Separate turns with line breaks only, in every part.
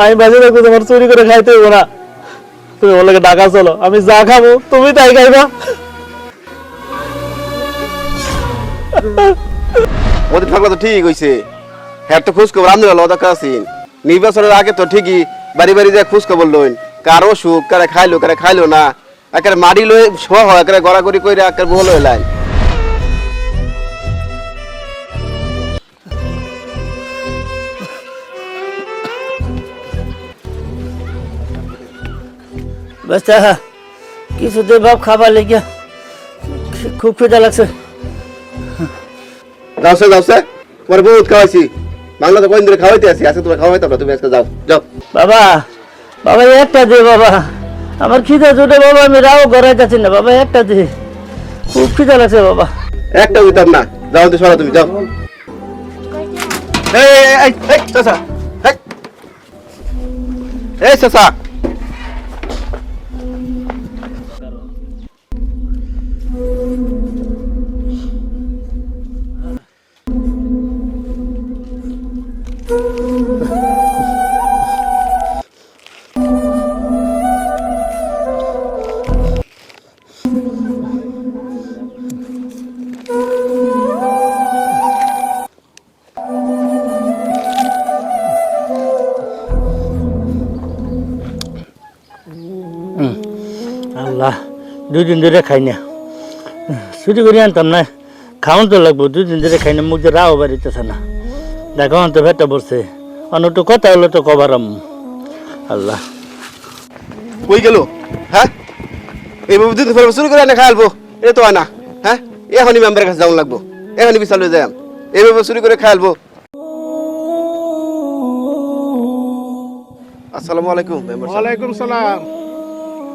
আমি বেঁচে থাকব, তোমার চুরি করে খাইতে হইব না। তুমি বলে টাকা চলো, আমি যা খাব, তুমি তাই খাইবা।
ওদের থাকলে তো ঠিক হ্যাঁ তো খোঁজ খবর আছেন নির্বাচনের আগে তো ঠিকই বাড়ি বাড়ি যায় খোঁজ খবর লইন। কার অসুখ কারে খাইলো কারে খাইলো না। একের মারি লই শোয়া হয় একের গড়াগড়ি কইরা একের বহল লাইন।
বাচ্চা কিছু দে বাপ খাবার লেগে খুব খিদা লাগছে।
যাওছে যাওছে তোমার বহুত খাওয়াইছি। বাংলা তো কদিন ধরে খাওয়াইতে আছি। আজকে তোমার খাওয়াইতাম না তুমি আজকে যাও। যাও।
বাবা বাবা একটা দে বাবা। আমার খিদা জুটে বাবা আমি রাও গড়াই যাচ্ছি না বাবা একটা দে। খুব খিদা লাগছে বাবা।
একটা দিতাম না। যাও তো সরা তুমি যাও। এই এই, এই চাচা। এই চাচা।
আল্লাহ দুই দিন ধরে খাই না ছুটি করে আনতাম না খাওয়ান তো লাগবো দুই দিন ধরে খাই না মুখ দিয়ে রাও বাড়িতেছে না দেখো তো ভেটা পড়ছে। অন্যটু কথা হলো তো কবারম আল্লাহ।
কই গেল? হ্যাঁ? এইভাবে দুধ ফেলব শুরু করে এনে খাইলবো এটা তো হয় না হ্যাঁ? এখনই মেম্বারের কাছে যাওয়া লাগবো। এখনই বিশাল হয়ে যাই এইভাবে চুরি করে খাইলবো আসসালামু আলাইকুম মেম্বার সাহেব।
ওয়ালাইকুম সালাম।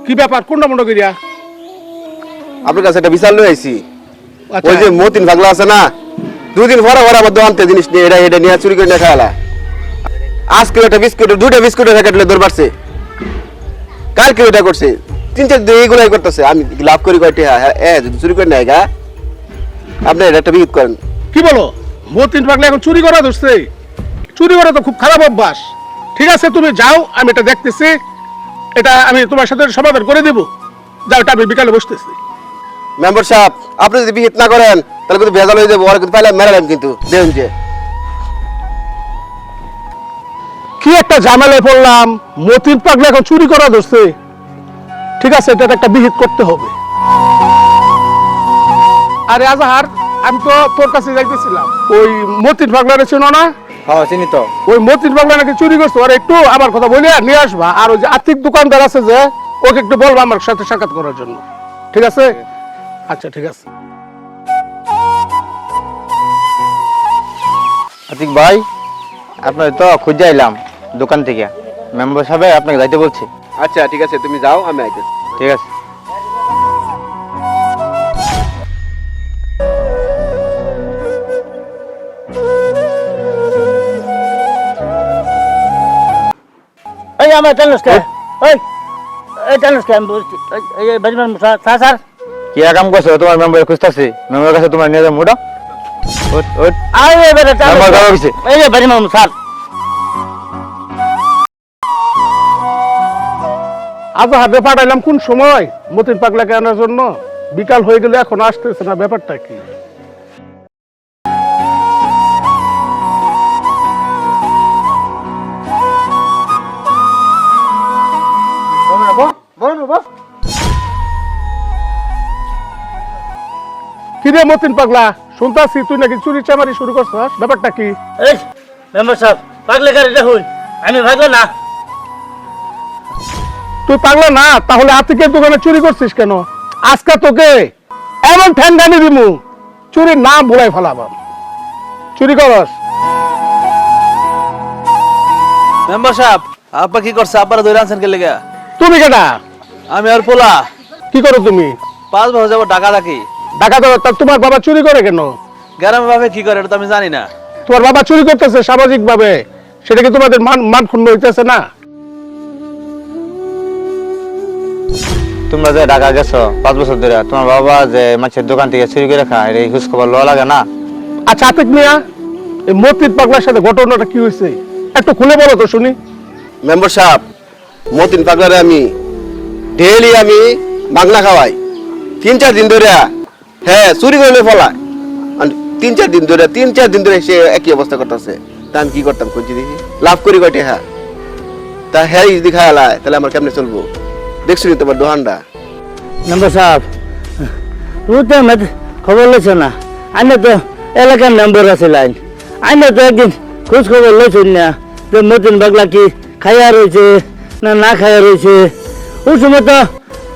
কি ব্যাপার? কোনটা মন্ড করিয়া
আপনার কাছে একটা বিশাল লয়ে আইছি।
আচ্ছা।
ওই যে মতিন পাগলা আছে না দুদিন পরে পরে আমার দোকানতে জিনিস নিয়ে এটা এটা নিয়ে চুরি করে নিয়ে খাওয়ালা আজকে একটা বিস্কুট দুটা বিস্কুটের প্যাকেট দৌড় পারছে কালকে এটা করছে। তিন চার দিন এইগুলাই করতেছে। আমি লাভ করি কয়টি? হ্যাঁ হ্যাঁ যদি চুরি করে নেয় গা। আপনি এটা একটা বিহিত করেন।
কি বলো? মতিন পাগলা এখন চুরি করা ধরছে। চুরি করা তো খুব খারাপ অভ্যাস। ঠিক আছে তুমি যাও আমি এটা দেখতেছি। এটা আমি তোমার সাথে সমাধান করে দেব। যাও এটা আমি বিকালে বসতেছি।
মেম্বার সাহেব আপনি যদি বিহিত না করেন তাহলে কিন্তু ভেজাল হয়ে যাব আর কিন্তু পাইলে মেরালাম কিন্তু দেখুন যে।
কি একটা ঝামেলায় পড়লাম মতিন পাগলা এখন চুরি করা ধরছে। ঠিক আছে এটা একটা বিহিত করতে হবে। আরে আজহার আমি তো তোর কাছে যাইতেছিলাম। ওই মতিন পাগলারে চেনো না?
হ্যাঁ চিনি তো।
ওই মতিন বাংলা নাকি চুরি করছ? আর একটু আমার কথা বলে নিয়ে আসবা। আর ওই যে আর্থিক দোকানদার আছে যে ওকে একটু বলবা আমার সাথে সাক্ষাৎ করার জন্য। ঠিক আছে? আচ্ছা ঠিক আছে।
আতিক ভাই আপনার তো খুঁজে আইলাম দোকান থেকে। মেম্বার সাহেব আপনাকে যাইতে বলছি।
আচ্ছা ঠিক আছে তুমি যাও আমি আইতেছি
ঠিক আছে।
এই আমার টানুস কে ওই এই টানুস কে আমি বলছি এই- এই এই বাজমান স্যার স্যার।
কি কাম করছ? তোমার মেম্বার খুঁজতেছি। মেম্বার কাছে তোমার নিয়ে যাব ওট ওট
আরে বেটা টানুস
আমার গেছে।
এই যে বাজমান স্যার
আজ হাতে পাঠাইলাম কোন সময়? মতিন পাগলা কেনার জন্য। বিকাল হয়ে গেলে এখন আসতেছে না ব্যাপারটা কি? কি রে মতিন পাগলা? শুনতাছি তুই নাকি চুরি চামারি শুরু করছস? ব্যাপারটা কি?
এই মেম্বার সাহেব পাগলে গাড়িটা হই আমি ভাগলে না।
তুই পাগলা না তাহলে আতিকের দোকানে চুরি করছিস কেন? আজকে তোকে এমন ঠ্যাঙ্গানি দিমু চুরির নাম ভুলাই ফেলাবাম চুরি করস।
মেম্বার সাহেব আপা কি করছে? আব্বারা ধরে আনছেন কে লেগে?
তুমি কেটা
আমি আর পোলা।
কি করো তুমি?
পাঁচ বছর যাব টাকা রাখি
টাকা তো তা তোমার বাবা চুরি করে কেন?
গ্রামে ভাবে কি করে এটা তো আমি জানি না।
তোমার বাবা চুরি করতেছে সামাজিক ভাবে সেটা কি তোমাদের মান মান ক্ষুণ্ণ হইতেছে না?
তোমরা যে ঢাকা গেছো পাঁচ বছর ধরে তোমার বাবা যে মাছের দোকান থেকে চুরি করে খায় এই খোঁজ খবর লওয়া লাগে না?
আচ্ছা আতিক মিয়া এই মতির পাগলার সাথে ঘটনাটা কি হয়েছে? একটু খুলে বলো তো শুনি।
মেম্বার সাহেব মতিন পাগলারে আমি ডেইলি আমি বাংলা খাওয়াই। তিন চার দিন ধরে হ্যাঁ চুরি করে ফলায়। তিন চার দিন ধরে, তিন চার দিন ধরে সে একই অবস্থা করতেছে। তা আমি কি করতাম খুঁজি দেখি? লাভ করি কয়টে হ্যাঁ। তা হ্যাঁ যদি খায়ালায় তাহলে আমার কেমনে চলবো? দেখছি তোমার দোহানটা?
মেম্বার সাহেব, তুমি তো খবর লইছ না। আইনে তো এলাকার মেম্বার আছিলেন আইনে তো একদিন খোঁজ খবর লইছেন না। যে মতিন বাগলা কি খাইয়া রয়েছে না না খাইয়া রয়েছে? ওই সময় তো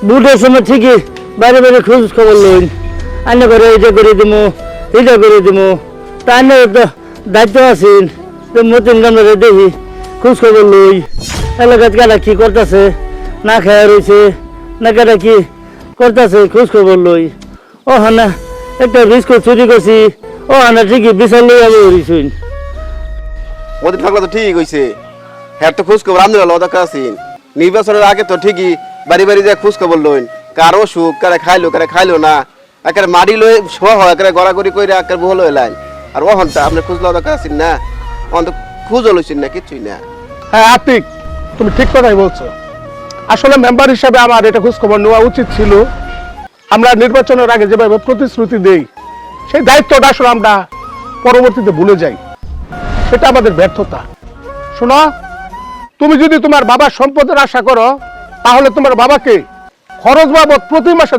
বুটের সময় ঠিকই বাইরে বাইরে খোঁজ খবর লইন। আইনে করে এটা করে দিমু এটা করে দিমু। তা আইনে তো দায়িত্ব আছেন যে মতিন গামলারে দেখি খোঁজ খবর লই। এলাকাত কারা কি করতেছে, না খাইয়া রয়েছে না কারা কি করতেছে খোঁজ খবর লই। ও হানা, একটা বিস্কুট চুরি করছি, ও হানা ঠিকই বিশাল লই আমি উড়িছুন
মতিন পাগলা তো ঠিক হইছে হ্যাঁ তো খোঁজ খবর আমদানি লওয়া দরকার আছে নির্বাচনের আগে তো ঠিকই বাড়ি বাড়ি যায় খোঁজ খবর লইন, কার অসুখ, কারে খাইলো কারে খাইলো না একেবারে মাটি লই শোয়া হয় একেবারে গড়াগড়ি কইরা একেবারে বহল হইলাইন আর ওহন তা আপনি খোঁজ লওয়া দরকার আছেন না। ওহন তো খুঁজও লইছেন না, কিছুই না।
হ্যাঁ আতিক, তুমি ঠিক কথাই বলছো। আসলে মেম্বার হিসাবে আমার এটা খোঁজ খবর নেওয়া উচিত ছিল। আমরা নির্বাচনের আগে যেভাবে প্রতিশ্রুতি দেই, সেই দায়িত্বটা আসলে আমরা পরবর্তীতে ভুলে যাই। সেটা আমাদের ব্যর্থতা। শোনো, তুমি যদি তোমার বাবার সম্পদের আশা করো, তাহলে তোমার বাবাকে খরচ বাবদ প্রতি মাসে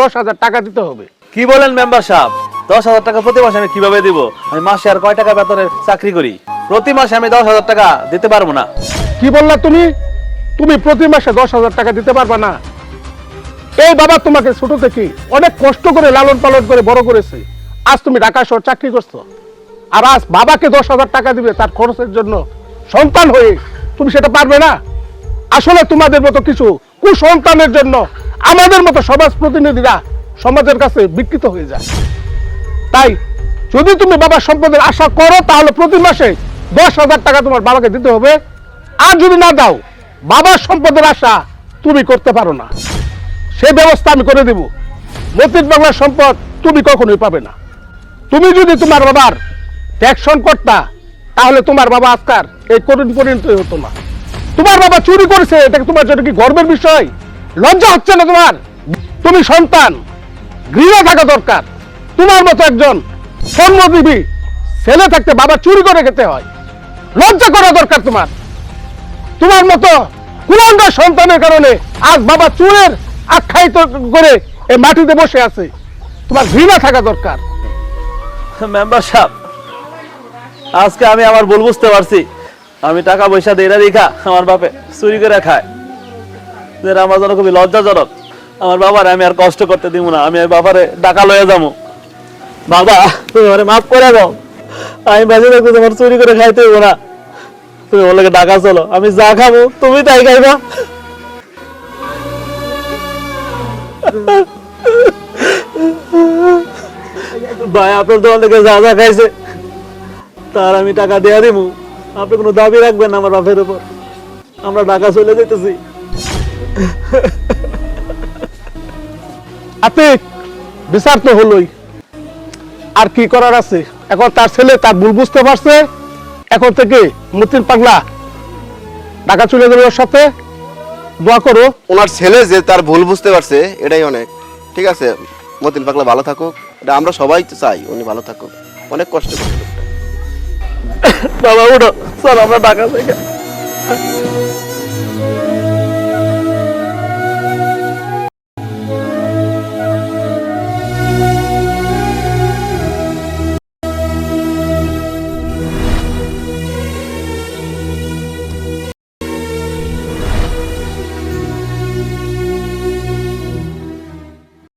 দশ হাজার টাকা দিতে হবে।
কি বলেন মেম্বার সাহেব? দশ হাজার টাকা প্রতি মাসে আমি কীভাবে দিব? আমি মাসে আর কয় টাকা বেতনের চাকরি করি? প্রতি মাসে আমি দশ হাজার টাকা দিতে পারব না।
কি বললা তুমি? তুমি প্রতি মাসে দশ হাজার টাকা দিতে পারবা না। এই বাবা তোমাকে ছোট থেকে অনেক কষ্ট করে লালন পালন করে বড় করেছে। আজ তুমি ঢাকা শহর চাকরি করছ। আর আজ বাবাকে দশ হাজার টাকা দিবে তার খরচের জন্য সন্তান হয়ে তুমি সেটা পারবে না। আসলে তোমাদের মতো কিছু কুসন্তানের জন্য আমাদের মতো সমাজ প্রতিনিধিরা সমাজের কাছে বিকৃত হয়ে যায়। তাই যদি তুমি বাবার সম্পদের আশা করো, তাহলে প্রতি মাসে দশ হাজার টাকা তোমার বাবাকে দিতে হবে। আর যদি না দাও বাবার সম্পদের আশা তুমি করতে পারো না। সে ব্যবস্থা আমি করে দেব। মতিন বাংলার সম্পদ তুমি কখনোই পাবে না। তুমি যদি তোমার বাবার ট্যাক্সন করতা তাহলে তোমার বাবা আজকার এই করুণ পরিণত হতো না। তোমার বাবা চুরি করেছে, এটাকে তোমার জন্য কি গর্বের বিষয়? লজ্জা হচ্ছে না তোমার? তুমি সন্তান, গৃহে থাকা দরকার। তোমার মতো একজন কর্মজীবী ছেলে থাকতে বাবা চুরি করে খেতে হয়। লজ্জা করা দরকার তোমার। তোমার মতো কুলাঙ্গা সন্তানের কারণে আজ বাবা চুরের আখ্যায়িত করে এই মাটিতে বসে আছে। তোমার ঘৃণা থাকা দরকার।
মেম্বার সাহেব, আজকে আমি আমার ভুল বুঝতে পারছি। আমি টাকা পয়সা দিয়ে দেখা, আমার বাপে চুরি করে খায়। আমার জন্য খুবই লজ্জাজনক। আমার বাবার আমি আর কষ্ট করতে দিব না, আমি বাবারে টাকা লয়ে যাব। বাবা, তুমি আমার মাফ করে দাও। আমি বেঁচে থাকব তোমার চুরি করে খাইতে হইব না। তুমি ওর লোকে টাকা চলো, আমি যা খাব, তুমি তাই খাইবা। ভাই, আপনার দোকান থেকে যা যা খাইছে, তার আমি টাকা দেয়া দিব আপনি কোনো দাবি রাখবেন না আমার বাপের উপর। আমরা ঢাকা চলে যেতেছি।
আপনি বিচার তো হলোই। আর কি করার আছে? এখন তার ছেলে তার ভুল বুঝতে পারছে। এখন থেকে মতির পাগলা ঢাকা চলে যাবে ওর সাথে। দোয়া করো।
ওনার ছেলে যে তার ভুল বুঝতে পারছে এটাই অনেক। ঠিক আছে মতিন পাগলা ভালো থাকুক। এটা আমরা সবাই চাই উনি ভালো থাকুক। অনেক কষ্ট লোকটা।
বাবা উঠো। স্যার আমরা ঢাকা থেকে।